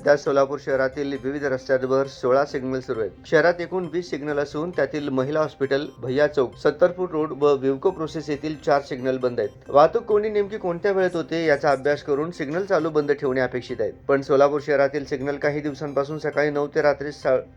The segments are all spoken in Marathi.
सध्या सोलापूर शहरातील विविध रस्त्यांवर सोळा सिग्नल सुरू आहेत. शहरात एकूण वीस सिग्नल असून त्यातील महिला हॉस्पिटल भैया चौक सत्तरपूर रोड व विवको प्रोसेस येथील चार सिग्नल बंद आहेत. वाहतूक कोणी नेमकी कोणत्या वेळेत होते याचा अभ्यास करून सिग्नल चालू बंद ठेवणे अपेक्षित आहेत पण सोलापूर शहरातील सिग्नल काही दिवसांपासून सकाळी नऊ ते रात्री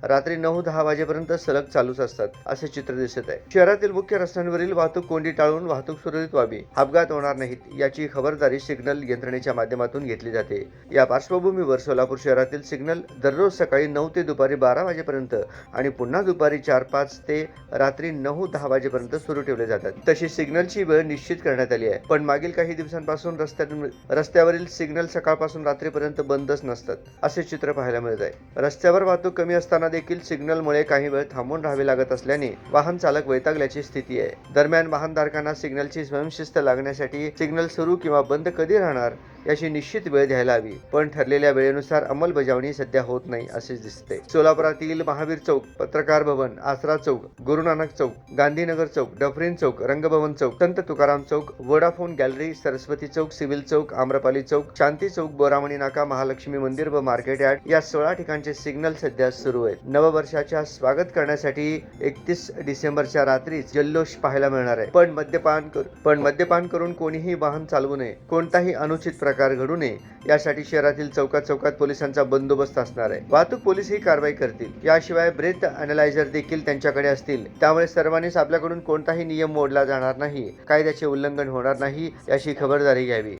रात्री नऊ दहा वाजेपर्यंत सलग चालूच असतात असे चित्र दिसत आहे. शहरातील मुख्य रस्त्यांवरील वाहतूक कोंडी टाळून वाहतूक सुरळीत व्हावी अपघात होणार नाहीत याची खबरदारी सिग्नल यंत्रणेच्या माध्यमातून घेतली जाते. या पार्श्वभूमीवर सोलापूर शहर शहरातील सिग्नल दररोज सकाळी नऊ ते दुपारी बारा वाजेपर्यंत आणि पुन्हा दुपारी चार पाच ते रात्री नऊ दहा वाजेपर्यंत सुरू ठेवले जातात. तशी सिग्नलची वेळ निश्चित करण्यात आली आहे. पण मागील काही दिवसांपासून रस्त्यातून रस्त्यावरील सिग्नल सकाळपासून रात्रीपर्यंत बंदच नसतात असे चित्र पाहायला मिळत आहे. रस्त्यावर वाहतूक कमी असताना देखील सिग्नलमुळे काही वेळ थांबून राहावे लागत असल्याने वाहन चालक वैतागल्याची स्थिती आहे. दरम्यान वाहनधारकांना सिग्नलची स्वयंशिस्त लागण्यासाठी सिग्नल सुरू किंवा बंद कधी राहणार याची निश्चित वेळ द्यायला हवी. पण ठरलेल्या वेळेनुसार अंमलबजावणी सध्या होत नाही असे दिसते. सोलापुरातील महावीर चौक पत्रकार भवन आसरा चौक गुरुनानक चौक गांधीनगर चौक डफरीन चौक रंगभवन चौक संत तुकाराम चौक वोडाफोन गॅलरी सरस्वती चौक सिव्हिल चौक आम्रपाली चौक शांती चौक बोरामणी नाका महालक्ष्मी मंदिर व मार्केट यार्ड या सोळा ठिकाणचे सिग्नल सध्या सुरू आहेत. नववर्षाच्या स्वागत करण्यासाठी एकतीस डिसेंबरच्या रात्री जल्लोष पाहायला मिळणार आहे. पण मद्यपान पण मद्यपान करून कोणीही वाहन चालवू नये. कोणताही अनुचित प्रकार घडू नये यासाठी शहरातील चौकात चौकात पोलिसांचा बंदोबस्त असणार आहे. वाहतूक पोलीस ही कारवाई करतील. याशिवाय ब्रेथ अनालायझर देखील त्यांच्याकडे असतील. त्यामुळे सर्वांनीच आपल्याकडून कोणताही नियम मोडला जाणार नाही. कायद्याचे उल्लंघन होणार नाही याची खबरदारी घ्यावी.